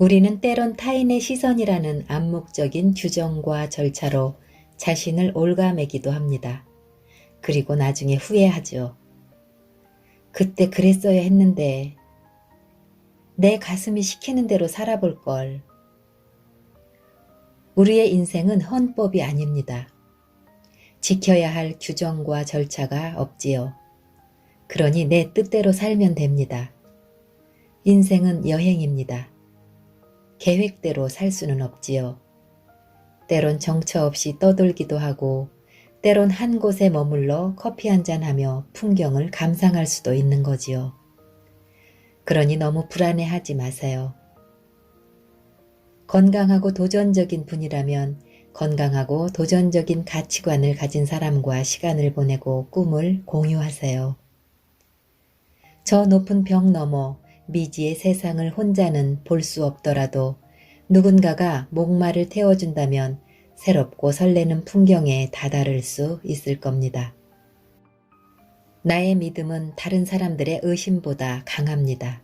우리는 때론 타인의 시선이라는 암묵적인 규정과 절차로 자신을 올가매기도 합니다. 그리고 나중에 후회하죠. 그때 그랬어야 했는데 내 가슴이 시키는 대로 살아볼 걸. 우리의 인생은 헌법이 아닙니다. 지켜야 할 규정과 절차가 없지요. 그러니 내 뜻대로 살면 됩니다. 인생은 여행입니다. 계획대로 살 수는 없지요. 때론 정처 없이 떠돌기도 하고, 때론 한 곳에 머물러 커피 한잔 하며 풍경을 감상할 수도 있는 거지요. 그러니 너무 불안해하지 마세요. 건강하고 도전적인 분이라면 건강하고 도전적인 가치관을 가진 사람과 시간을 보내고 꿈을 공유하세요. 저 높은 벽 너머 미지의 세상을 혼자는 볼 수 없더라도 누군가가 목마를 태워준다면 새롭고 설레는 풍경에 다다를 수 있을 겁니다. 나의 믿음은 다른 사람들의 의심보다 강합니다.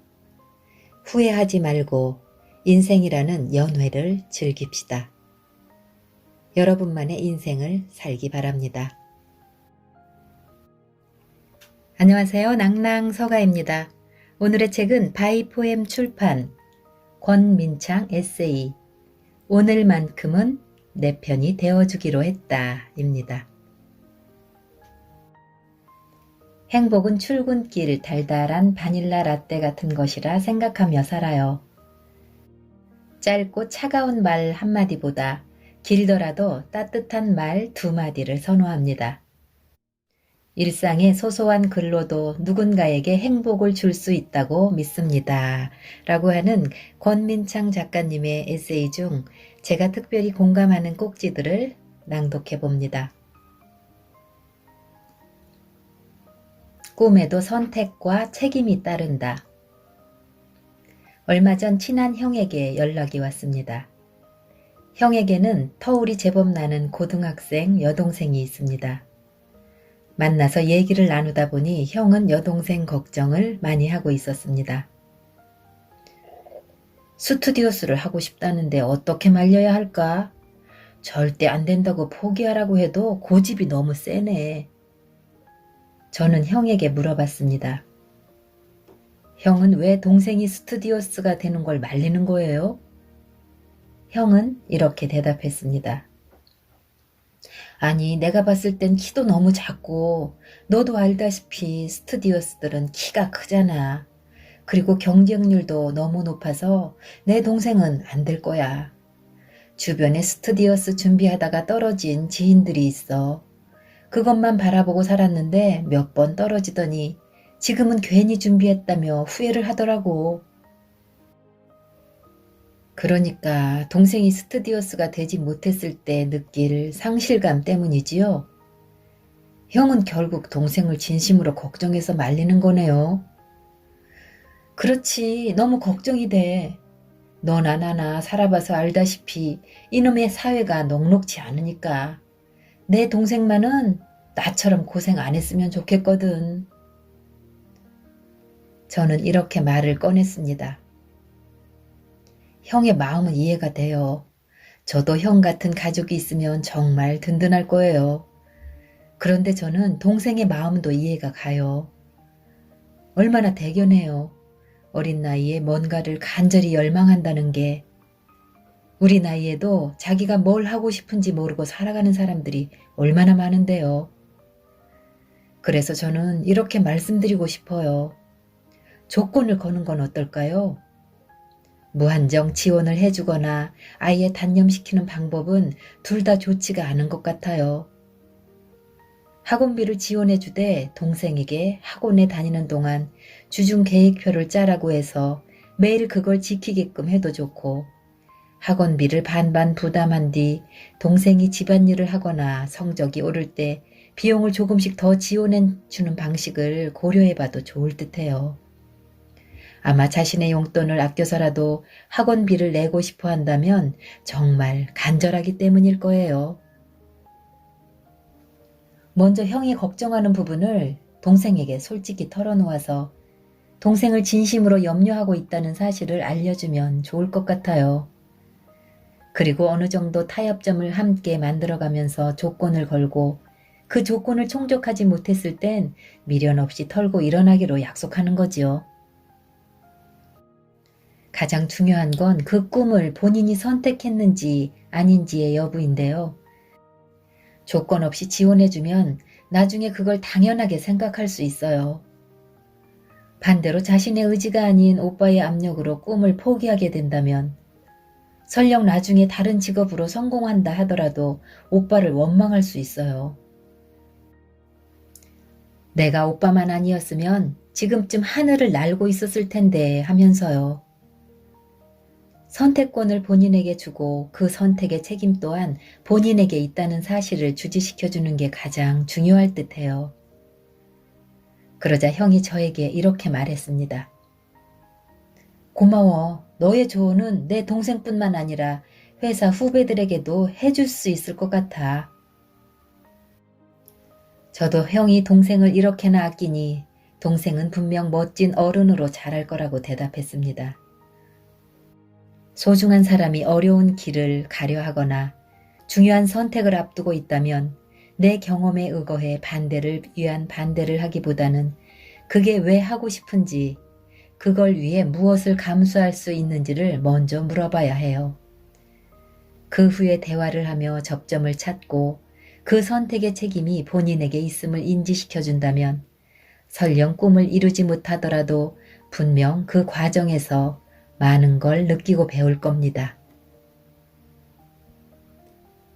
후회하지 말고 인생이라는 연회를 즐깁시다. 여러분만의 인생을 살기 바랍니다. 안녕하세요. 낭낭 서가입니다. 오늘의 책은 바이포엠 출판 권민창 에세이 오늘만큼은 내 편이 되어주기로 했다 입니다. 행복은 출근길 달달한 바닐라 라떼 같은 것이라 생각하며 살아요. 짧고 차가운 말 한마디보다 길더라도 따뜻한 말 두 마디를 선호합니다. 일상의 소소한 글로도 누군가에게 행복을 줄 수 있다고 믿습니다. 라고 하는 권민창 작가님의 에세이 중 제가 특별히 공감하는 꼭지들을 낭독해 봅니다. 꿈에도 선택과 책임이 따른다. 얼마 전 친한 형에게 연락이 왔습니다. 형에게는 터울이 제법 나는 고등학생 여동생이 있습니다. 만나서 얘기를 나누다 보니 형은 여동생 걱정을 많이 하고 있었습니다. 스튜디오스를 하고 싶다는데 어떻게 말려야 할까? 절대 안 된다고 포기하라고 해도 고집이 너무 세네. 저는 형에게 물어봤습니다. 형은 왜 동생이 스튜디오스가 되는 걸 말리는 거예요? 형은 이렇게 대답했습니다. 아니, 내가 봤을 땐 키도 너무 작고, 너도 알다시피 스튜디오스들은 키가 크잖아. 그리고 경쟁률도 너무 높아서 내 동생은 안 될 거야. 주변에 스튜디오스 준비하다가 떨어진 지인들이 있어. 그것만 바라보고 살았는데 몇 번 떨어지더니 지금은 괜히 준비했다며 후회를 하더라고. 그러니까 동생이 스튜디오스가 되지 못했을 때 느낄 상실감 때문이지요. 형은 결국 동생을 진심으로 걱정해서 말리는 거네요. 그렇지, 너무 걱정이 돼. 너나 나나 살아봐서 알다시피 이놈의 사회가 녹록지 않으니까. 내 동생만은 나처럼 고생 안 했으면 좋겠거든. 저는 이렇게 말을 꺼냈습니다. 형의 마음은 이해가 돼요. 저도 형 같은 가족이 있으면 정말 든든할 거예요. 그런데 저는 동생의 마음도 이해가 가요. 얼마나 대견해요. 어린 나이에 뭔가를 간절히 열망한다는 게 우리 나이에도 자기가 뭘 하고 싶은지 모르고 살아가는 사람들이 얼마나 많은데요. 그래서 저는 이렇게 말씀드리고 싶어요. 조건을 거는 건 어떨까요? 무한정 지원을 해주거나 아예 단념시키는 방법은 둘 다 좋지가 않은 것 같아요. 학원비를 지원해주되 동생에게 학원에 다니는 동안 주중 계획표를 짜라고 해서 매일 그걸 지키게끔 해도 좋고 학원비를 반반 부담한 뒤 동생이 집안일을 하거나 성적이 오를 때 비용을 조금씩 더 지원해 주는 방식을 고려해봐도 좋을 듯해요. 아마 자신의 용돈을 아껴서라도 학원비를 내고 싶어 한다면 정말 간절하기 때문일 거예요. 먼저 형이 걱정하는 부분을 동생에게 솔직히 털어놓아서 동생을 진심으로 염려하고 있다는 사실을 알려주면 좋을 것 같아요. 그리고 어느 정도 타협점을 함께 만들어가면서 조건을 걸고 그 조건을 충족하지 못했을 땐 미련 없이 털고 일어나기로 약속하는 거지요. 가장 중요한 건 그 꿈을 본인이 선택했는지 아닌지의 여부인데요. 조건 없이 지원해주면 나중에 그걸 당연하게 생각할 수 있어요. 반대로 자신의 의지가 아닌 오빠의 압력으로 꿈을 포기하게 된다면 설령 나중에 다른 직업으로 성공한다 하더라도 오빠를 원망할 수 있어요. 내가 오빠만 아니었으면 지금쯤 하늘을 날고 있었을 텐데 하면서요. 선택권을 본인에게 주고 그 선택의 책임 또한 본인에게 있다는 사실을 주지시켜주는 게 가장 중요할 듯 해요. 그러자 형이 저에게 이렇게 말했습니다. 고마워. 너의 조언은 내 동생뿐만 아니라 회사 후배들에게도 해줄 수 있을 것 같아. 저도 형이 동생을 이렇게나 아끼니 동생은 분명 멋진 어른으로 자랄 거라고 대답했습니다. 소중한 사람이 어려운 길을 가려 하거나 중요한 선택을 앞두고 있다면 내 경험에 의거해 반대를 위한 반대를 하기보다는 그게 왜 하고 싶은지 그걸 위해 무엇을 감수할 수 있는지를 먼저 물어봐야 해요. 그 후에 대화를 하며 접점을 찾고 그 선택의 책임이 본인에게 있음을 인지시켜준다면 설령 꿈을 이루지 못하더라도 분명 그 과정에서 많은 걸 느끼고 배울 겁니다.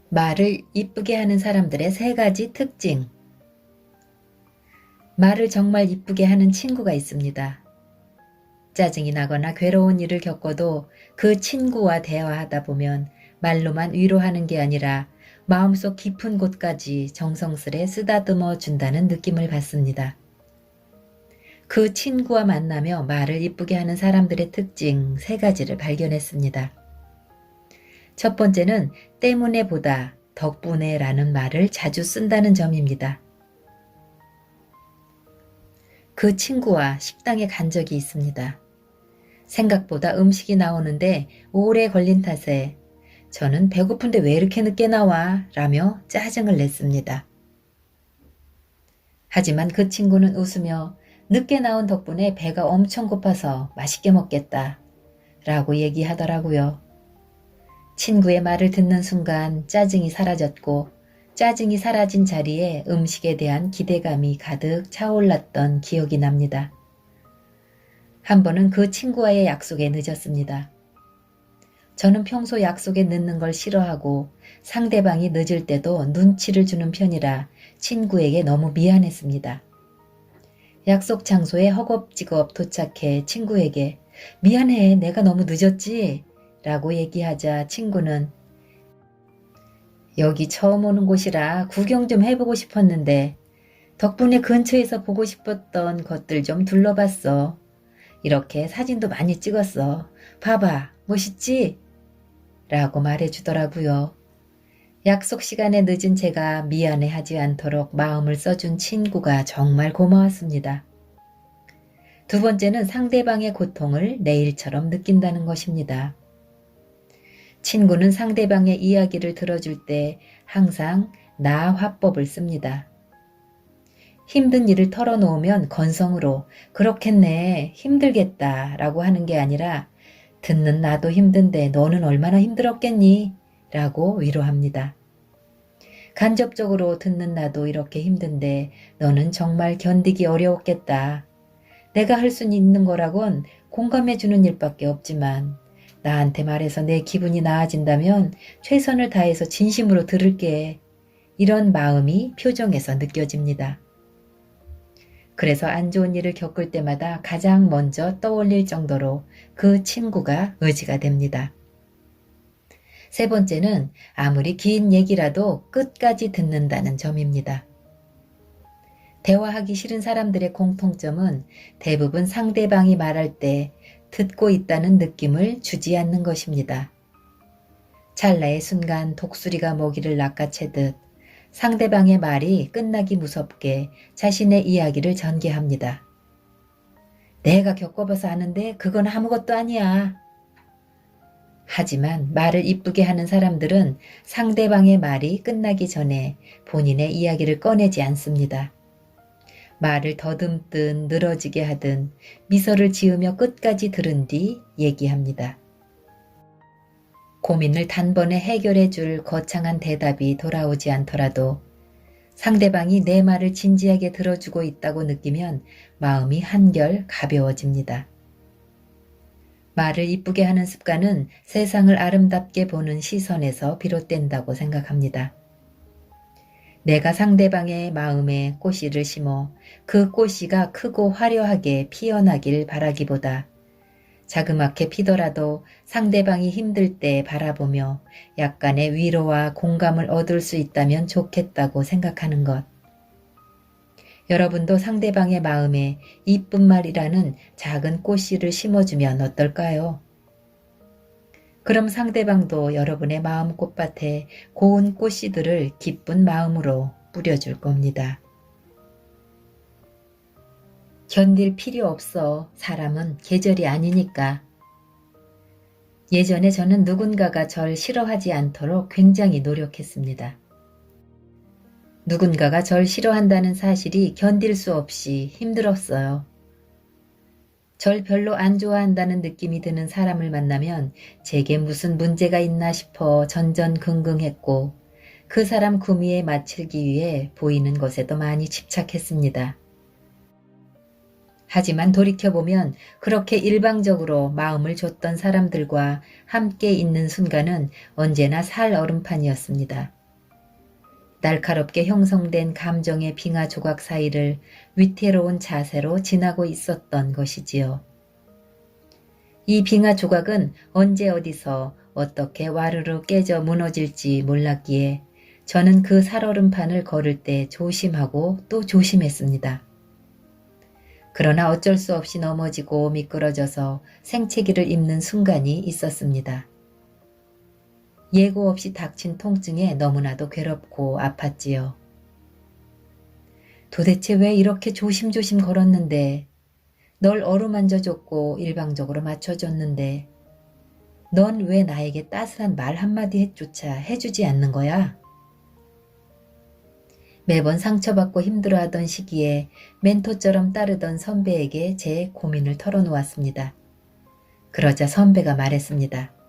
말을 이쁘게 하는 사람들의 세 가지 특징. 말을 정말 이쁘게 하는 친구가 있습니다. 짜증이 나거나 괴로운 일을 겪어도 그 친구와 대화하다 보면 말로만 위로하는 게 아니라 마음속 깊은 곳까지 정성스레 쓰다듬어 준다는 느낌을 받습니다. 그 친구와 만나며 말을 이쁘게 하는 사람들의 특징 세 가지를 발견했습니다. 첫 번째는 때문에 보다 덕분에 라는 말을 자주 쓴다는 점입니다. 그 친구와 식당에 간 적이 있습니다. 생각보다 음식이 나오는데 오래 걸린 탓에 저는 배고픈데 왜 이렇게 늦게 나와? 라며 짜증을 냈습니다. 하지만 그 친구는 웃으며 늦게 나온 덕분에 배가 엄청 고파서 맛있게 먹겠다. 라고 얘기하더라고요. 친구의 말을 듣는 순간 짜증이 사라졌고 짜증이 사라진 자리에 음식에 대한 기대감이 가득 차올랐던 기억이 납니다. 한 번은 그 친구와의 약속에 늦었습니다. 저는 평소 약속에 늦는 걸 싫어하고 상대방이 늦을 때도 눈치를 주는 편이라 친구에게 너무 미안했습니다. 약속 장소에 허겁지겁 도착해 친구에게 미안해 내가 너무 늦었지? 라고 얘기하자 친구는 여기 처음 오는 곳이라 구경 좀 해보고 싶었는데 덕분에 근처에서 보고 싶었던 것들 좀 둘러봤어. 이렇게 사진도 많이 찍었어. 봐봐, 멋있지? 라고 말해주더라고요. 약속 시간에 늦은 제가 미안해 하지 않도록 마음을 써준 친구가 정말 고마웠습니다. 두 번째는 상대방의 고통을 내 일처럼 느낀다는 것입니다. 친구는 상대방의 이야기를 들어줄 때 항상 나 화법을 씁니다. 힘든 일을 털어놓으면 건성으로 그렇겠네 힘들겠다 라고 하는 게 아니라 듣는 나도 힘든데 너는 얼마나 힘들었겠니? 라고 위로합니다. 간접적으로 듣는 나도 이렇게 힘든데 너는 정말 견디기 어려웠겠다. 내가 할 수 있는 거라곤 공감해주는 일밖에 없지만 나한테 말해서 내 기분이 나아진다면 최선을 다해서 진심으로 들을게. 이런 마음이 표정에서 느껴집니다. 그래서 안 좋은 일을 겪을 때마다 가장 먼저 떠올릴 정도로 그 친구가 의지가 됩니다. 세 번째는 아무리 긴 얘기라도 끝까지 듣는다는 점입니다. 대화하기 싫은 사람들의 공통점은 대부분 상대방이 말할 때 듣고 있다는 느낌을 주지 않는 것입니다. 찰나의 순간 독수리가 먹이를 낚아채듯 상대방의 말이 끝나기 무섭게 자신의 이야기를 전개합니다. 내가 겪어봐서 아는데 그건 아무것도 아니야. 하지만 말을 이쁘게 하는 사람들은 상대방의 말이 끝나기 전에 본인의 이야기를 꺼내지 않습니다. 말을 더듬든 늘어지게 하든 미소를 지으며 끝까지 들은 뒤 얘기합니다. 고민을 단번에 해결해 줄 거창한 대답이 돌아오지 않더라도 상대방이 내 말을 진지하게 들어주고 있다고 느끼면 마음이 한결 가벼워집니다. 말을 이쁘게 하는 습관은 세상을 아름답게 보는 시선에서 비롯된다고 생각합니다. 내가 상대방의 마음에 꽃씨를 심어 그 꽃씨가 크고 화려하게 피어나길 바라기보다 자그맣게 피더라도 상대방이 힘들 때 바라보며 약간의 위로와 공감을 얻을 수 있다면 좋겠다고 생각하는 것. 여러분도 상대방의 마음에 이쁜 말이라는 작은 꽃씨를 심어주면 어떨까요? 그럼 상대방도 여러분의 마음 꽃밭에 고운 꽃씨들을 기쁜 마음으로 뿌려줄 겁니다. 견딜 필요 없어. 사람은 계절이 아니니까. 예전에 저는 누군가가 절 싫어하지 않도록 굉장히 노력했습니다. 누군가가 절 싫어한다는 사실이 견딜 수 없이 힘들었어요. 절 별로 안 좋아한다는 느낌이 드는 사람을 만나면 제게 무슨 문제가 있나 싶어 전전긍긍했고 그 사람 구미에 맞추기 위해 보이는 것에도 많이 집착했습니다. 하지만 돌이켜보면 그렇게 일방적으로 마음을 줬던 사람들과 함께 있는 순간은 언제나 살 얼음판이었습니다. 날카롭게 형성된 감정의 빙하 조각 사이를 위태로운 자세로 지나고 있었던 것이지요. 이 빙하 조각은 언제 어디서 어떻게 와르르 깨져 무너질지 몰랐기에 저는 그 살얼음판을 걸을 때 조심하고 또 조심했습니다. 그러나 어쩔 수 없이 넘어지고 미끄러져서 생채기를 입는 순간이 있었습니다. 예고 없이 닥친 통증에 너무나도 괴롭고 아팠지요. 도대체 왜 이렇게 조심조심 걸었는데 널 어루만져줬고 일방적으로 맞춰줬는데 넌 왜 나에게 따스한 말 한마디 해조차 해주지 않는 거야? 매번 상처받고 힘들어하던 시기에 멘토처럼 따르던 선배에게 제 고민을 털어놓았습니다. 그러자 선배가 말했습니다.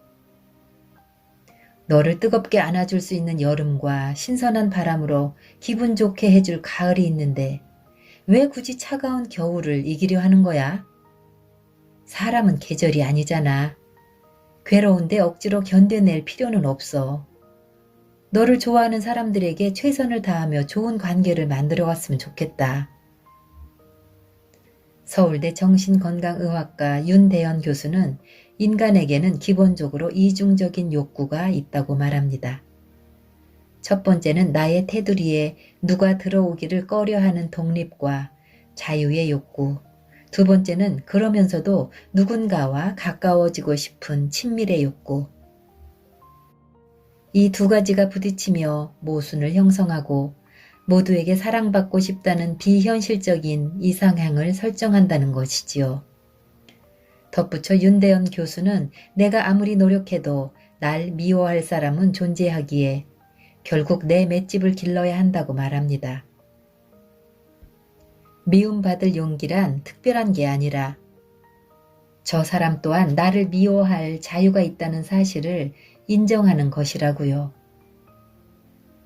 너를 뜨겁게 안아줄 수 있는 여름과 신선한 바람으로 기분 좋게 해줄 가을이 있는데 왜 굳이 차가운 겨울을 이기려 하는 거야? 사람은 계절이 아니잖아. 괴로운데 억지로 견뎌낼 필요는 없어. 너를 좋아하는 사람들에게 최선을 다하며 좋은 관계를 만들어 갔으면 좋겠다. 서울대 정신건강의학과 윤대현 교수는 인간에게는 기본적으로 이중적인 욕구가 있다고 말합니다. 첫 번째는 나의 테두리에 누가 들어오기를 꺼려하는 독립과 자유의 욕구. 두 번째는 그러면서도 누군가와 가까워지고 싶은 친밀의 욕구. 이 두 가지가 부딪히며 모순을 형성하고 모두에게 사랑받고 싶다는 비현실적인 이상향을 설정한다는 것이지요. 덧붙여 윤대현 교수는 내가 아무리 노력해도 날 미워할 사람은 존재하기에 결국 내 맷집을 길러야 한다고 말합니다. 미움받을 용기란 특별한 게 아니라 저 사람 또한 나를 미워할 자유가 있다는 사실을 인정하는 것이라고요.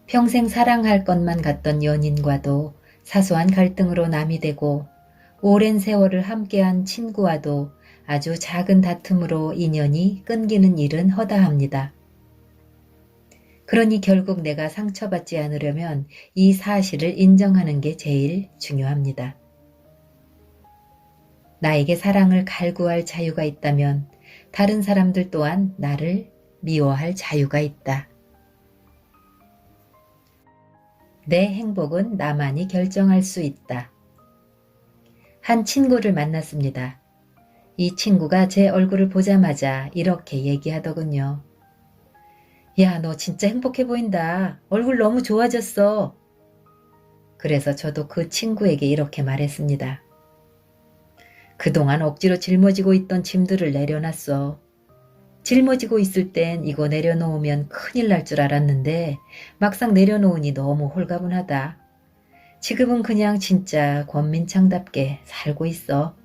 평생 사랑할 것만 같던 연인과도 사소한 갈등으로 남이 되고 오랜 세월을 함께한 친구와도 아주 작은 다툼으로 인연이 끊기는 일은 허다합니다. 그러니 결국 내가 상처받지 않으려면 이 사실을 인정하는 게 제일 중요합니다. 나에게 사랑을 갈구할 자유가 있다면 다른 사람들 또한 나를 미워할 자유가 있다. 내 행복은 나만이 결정할 수 있다. 한 친구를 만났습니다. 이 친구가 제 얼굴을 보자마자 이렇게 얘기하더군요. 야, 너 진짜 행복해 보인다. 얼굴 너무 좋아졌어. 그래서 저도 그 친구에게 이렇게 말했습니다. 그동안 억지로 짊어지고 있던 짐들을 내려놨어. 짊어지고 있을 땐 이거 내려놓으면 큰일 날 줄 알았는데 막상 내려놓으니 너무 홀가분하다. 지금은 그냥 진짜 권민창답게 살고 있어.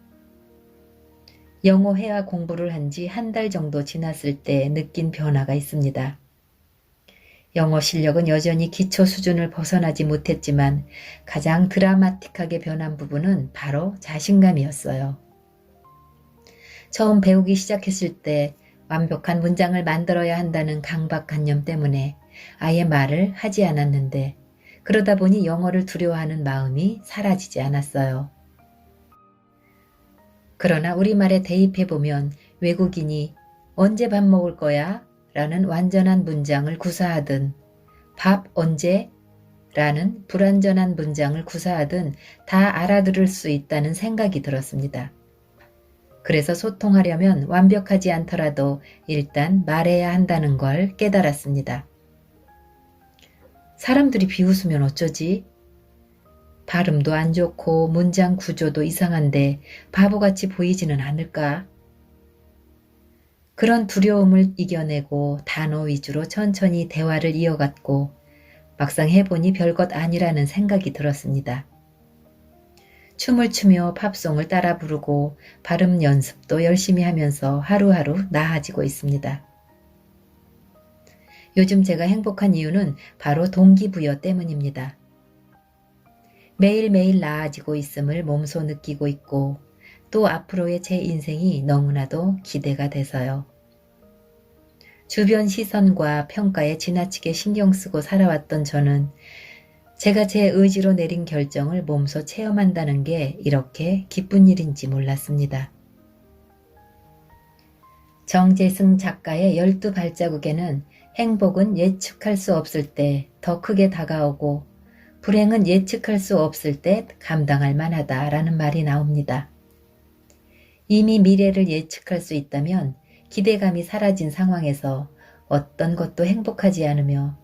영어 회화 공부를 한 지 한 달 정도 지났을 때 느낀 변화가 있습니다. 영어 실력은 여전히 기초 수준을 벗어나지 못했지만 가장 드라마틱하게 변한 부분은 바로 자신감이었어요. 처음 배우기 시작했을 때 완벽한 문장을 만들어야 한다는 강박관념 때문에 아예 말을 하지 않았는데 그러다 보니 영어를 두려워하는 마음이 사라지지 않았어요. 그러나 우리말에 대입해보면 외국인이 언제 밥 먹을 거야? 라는 완전한 문장을 구사하든 밥 언제? 라는 불완전한 문장을 구사하든 다 알아들을 수 있다는 생각이 들었습니다. 그래서 소통하려면 완벽하지 않더라도 일단 말해야 한다는 걸 깨달았습니다. 사람들이 비웃으면 어쩌지? 발음도 안 좋고 문장 구조도 이상한데 바보같이 보이지는 않을까? 그런 두려움을 이겨내고 단어 위주로 천천히 대화를 이어갔고 막상 해보니 별것 아니라는 생각이 들었습니다. 춤을 추며 팝송을 따라 부르고 발음 연습도 열심히 하면서 하루하루 나아지고 있습니다. 요즘 제가 행복한 이유는 바로 동기부여 때문입니다. 매일매일 나아지고 있음을 몸소 느끼고 있고 또 앞으로의 제 인생이 너무나도 기대가 돼서요. 주변 시선과 평가에 지나치게 신경 쓰고 살아왔던 저는 제가 제 의지로 내린 결정을 몸소 체험한다는 게 이렇게 기쁜 일인지 몰랐습니다. 정재승 작가의 열두 발자국에는 행복은 예측할 수 없을 때 더 크게 다가오고 불행은 예측할 수 없을 때 감당할 만하다라는 말이 나옵니다. 이미 미래를 예측할 수 있다면 기대감이 사라진 상황에서 어떤 것도 행복하지 않으며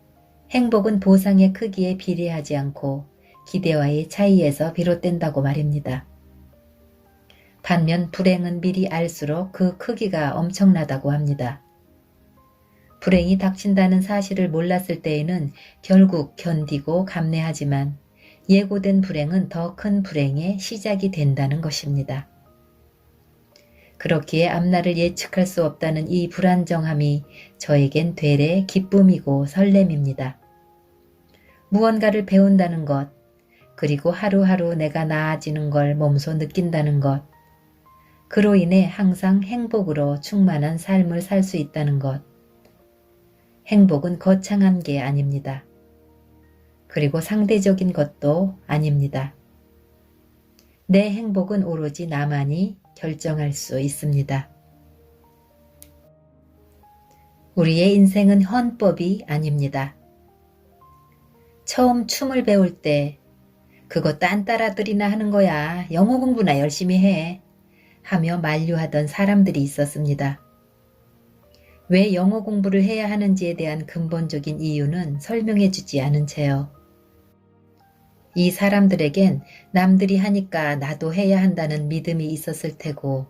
행복은 보상의 크기에 비례하지 않고 기대와의 차이에서 비롯된다고 말입니다. 반면 불행은 미리 알수록 그 크기가 엄청나다고 합니다. 불행이 닥친다는 사실을 몰랐을 때에는 결국 견디고 감내하지만 예고된 불행은 더 큰 불행의 시작이 된다는 것입니다. 그렇기에 앞날을 예측할 수 없다는 이 불안정함이 저에겐 되레 기쁨이고 설렘입니다. 무언가를 배운다는 것, 그리고 하루하루 내가 나아지는 걸 몸소 느낀다는 것, 그로 인해 항상 행복으로 충만한 삶을 살 수 있다는 것, 행복은 거창한 게 아닙니다. 그리고 상대적인 것도 아닙니다. 내 행복은 오로지 나만이 결정할 수 있습니다. 우리의 인생은 헌법이 아닙니다. 처음 춤을 배울 때 그거 딴 따라들이나 하는 거야. 영어 공부나 열심히 해. 하며 만류하던 사람들이 있었습니다. 왜 영어 공부를 해야 하는지에 대한 근본적인 이유는 설명해 주지 않은 채요. 이 사람들에겐 남들이 하니까 나도 해야 한다는 믿음이 있었을 테고,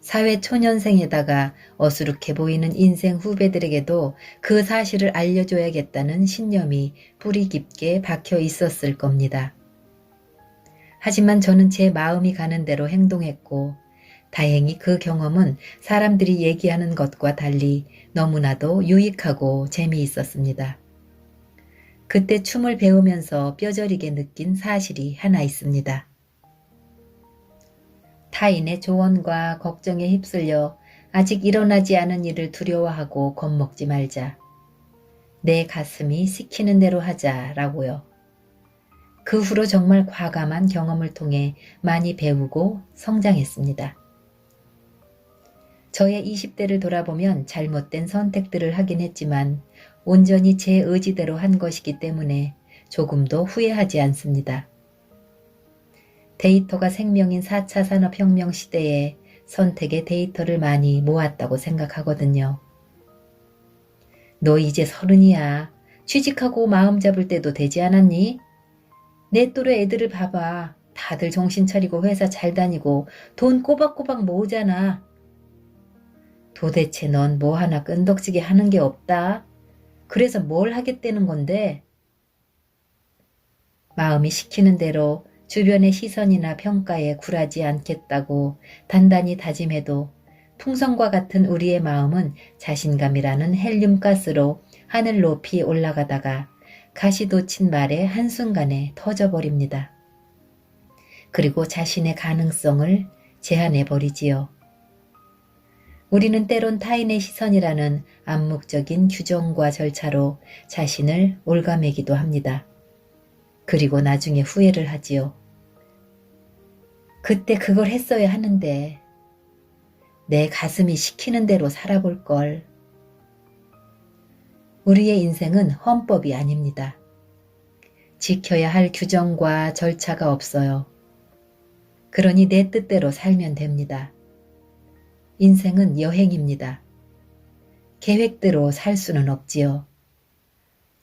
사회 초년생에다가 어수룩해 보이는 인생 후배들에게도 그 사실을 알려줘야겠다는 신념이 뿌리 깊게 박혀 있었을 겁니다. 하지만 저는 제 마음이 가는 대로 행동했고, 다행히 그 경험은 사람들이 얘기하는 것과 달리 너무나도 유익하고 재미있었습니다. 그때 춤을 배우면서 뼈저리게 느낀 사실이 하나 있습니다. 타인의 조언과 걱정에 휩쓸려 아직 일어나지 않은 일을 두려워하고 겁먹지 말자. 내 가슴이 시키는 대로 하자라고요. 그 후로 정말 과감한 경험을 통해 많이 배우고 성장했습니다. 저의 20대를 돌아보면 잘못된 선택들을 하긴 했지만 온전히 제 의지대로 한 것이기 때문에 조금도 후회하지 않습니다. 데이터가 생명인 4차 산업혁명 시대에 선택의 데이터를 많이 모았다고 생각하거든요. 너 이제 서른이야. 취직하고 마음 잡을 때도 되지 않았니? 내 또래 애들을 봐봐. 다들 정신 차리고 회사 잘 다니고 돈 꼬박꼬박 모으잖아. 도대체 넌 뭐 하나 끈덕지게 하는 게 없다. 그래서 뭘 하겠다는 건데? 마음이 시키는 대로 주변의 시선이나 평가에 굴하지 않겠다고 단단히 다짐해도 풍선과 같은 우리의 마음은 자신감이라는 헬륨 가스로 하늘 높이 올라가다가 가시돋친 말에 한순간에 터져버립니다. 그리고 자신의 가능성을 제한해버리지요. 우리는 때론 타인의 시선이라는 암묵적인 규정과 절차로 자신을 올가매기도 합니다. 그리고 나중에 후회를 하지요. 그때 그걸 했어야 하는데, 내 가슴이 시키는 대로 살아볼 걸. 우리의 인생은 헌법이 아닙니다. 지켜야 할 규정과 절차가 없어요. 그러니 내 뜻대로 살면 됩니다. 인생은 여행입니다. 계획대로 살 수는 없지요.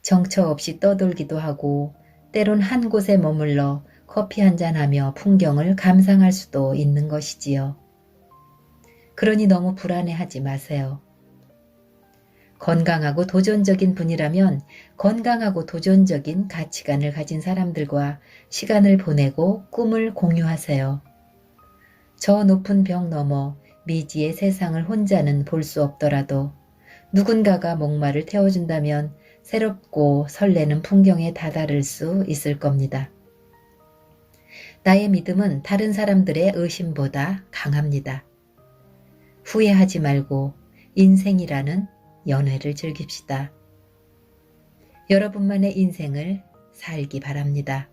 정처 없이 떠돌기도 하고 때론 한 곳에 머물러 커피 한잔하며 풍경을 감상할 수도 있는 것이지요. 그러니 너무 불안해하지 마세요. 건강하고 도전적인 분이라면 건강하고 도전적인 가치관을 가진 사람들과 시간을 보내고 꿈을 공유하세요. 저 높은 벽 너머 미지의 세상을 혼자는 볼 수 없더라도 누군가가 목마를 태워준다면 새롭고 설레는 풍경에 다다를 수 있을 겁니다. 나의 믿음은 다른 사람들의 의심보다 강합니다. 후회하지 말고 인생이라는 연애를 즐깁시다. 여러분만의 인생을 살기 바랍니다.